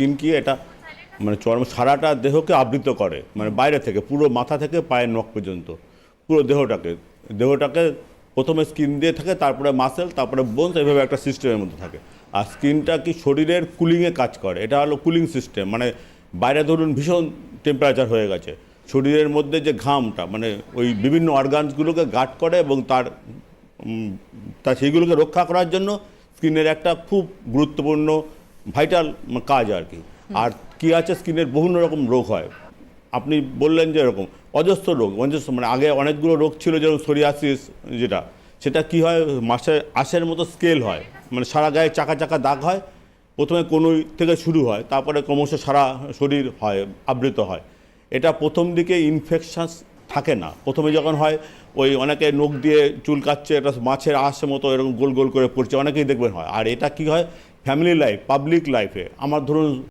Skin কি এটা মানে চর্ম সারাটা দেহকে আবৃত করে মানে বাইরে থেকে, পুরো মাথা থেকে পায়ের নখ পর্যন্ত, পুরো দেহটাকে দেহটাকে প্রথমে স্কিন দিয়ে থাকে, তারপরে মাসেল তারপরে বোনস এইভাবে একটা সিস্টেমের মধ্যে থাকে। আর স্কিনটা কি শরীরের কুলিংয়ে কাজ করে, এটা হলো কুলিং সিস্টেম মানে বাইরে ধরুন ভীষণ টেম্পারেচার হয়ে গেছে, শরীরের মধ্যে যে ঘামটা মানে ওই বিভিন্ন অর্গানসগুলোকে গার্ড করে এবং তার তা সেইগুলোকে রক্ষা করার জন্য স্কিনের একটা খুব গুরুত্বপূর্ণ ভাইটাল কাজ আর কি। আর কি আছে? স্কিনের বিভিন্ন রকম রোগ হয়। আপনি বললেন যে এরকম অজস্র রোগ, অজস্র মানে আগে অনেকগুলো রোগ ছিল যেমন সোরিয়াসিস যেটা, সেটা কি হয়? মাসে আশের মতো স্কেল হয়। মানে সারা গায়ে চাকা চাকা দাগ হয়। প্রথমে কোনোই থেকে শুরু হয়, তারপরে ক্রমশ সারা শরীর হয়, আবৃত হয়। এটা প্রথম দিকে ইনফেকশাস থাকে না। প্রথমে যখন হয়, ওই অনেকে নখ দিয়ে চুল কাচ্ছে এটা মাছের আশের মতো এরকম গোল গোল করে পড়ছে, অনেকেই দেখবেন হয়। আর এটা কি হয়? ফ্যামিলি লাইফ পাবলিক লাইফে আমার ধরুন